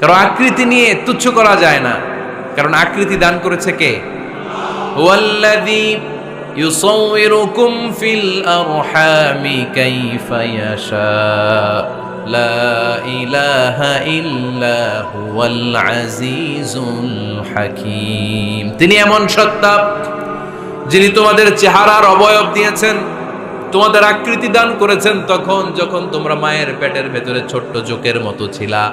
কারণ আকৃতি নিয়ে তুচ্ছ করা যায় না। কারণ আকৃতি দান করেছে কে? ফিল লা তিনি এমন সত্তা যিনি তোমাদের চেহারার অবয়ব দিয়েছেন, তোমাদের আকৃতি দান করেছেন তখন যখন তোমরা মায়ের পেটের ভেতরে ছোট্ট জোকের মতো ছিলা।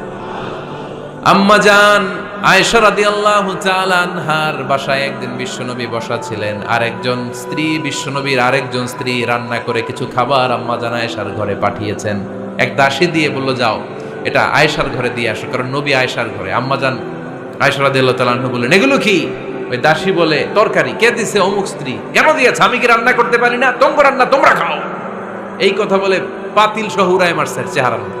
আম্মা বাসায় একদিন বিশ্বনবী বসা ছিলেন। স্ত্রী, বিশ্বনবীর আরেকজন স্ত্রী রান্না করে কিছু খাবার জান এক দাসী দিয়ে যাও, এটা আয়েশার ঘরে দিয়ে কারণ নবী আয়েশার ঘরে। এগুলো কি? ওই দাসী বলে, তরকারি। কে দিছে অমুক স্ত্রী? কেন দিয়েছে? আমি কি রান্না করতে পারি না? তোমরা রান্না, তোমরা খাও। এই কথা বলে পাতিল সহ উড়ায় মারছে মধ্যে।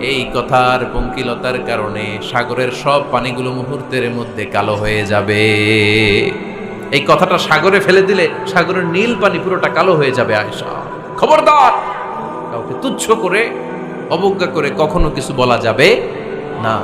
এই কথার পঙ্কিলতার কারণে সাগরের সব পানিগুলো মুহূর্তের মধ্যে কালো হয়ে যাবে। এই কথাটা সাগরে ফেলে দিলে সাগরের নীল পানি পুরোটা কালো হয়ে যাবে আয়সা খবরদার! কাউকে তুচ্ছ করে, অবজ্ঞা করে কখনো কিছু বলা যাবে না।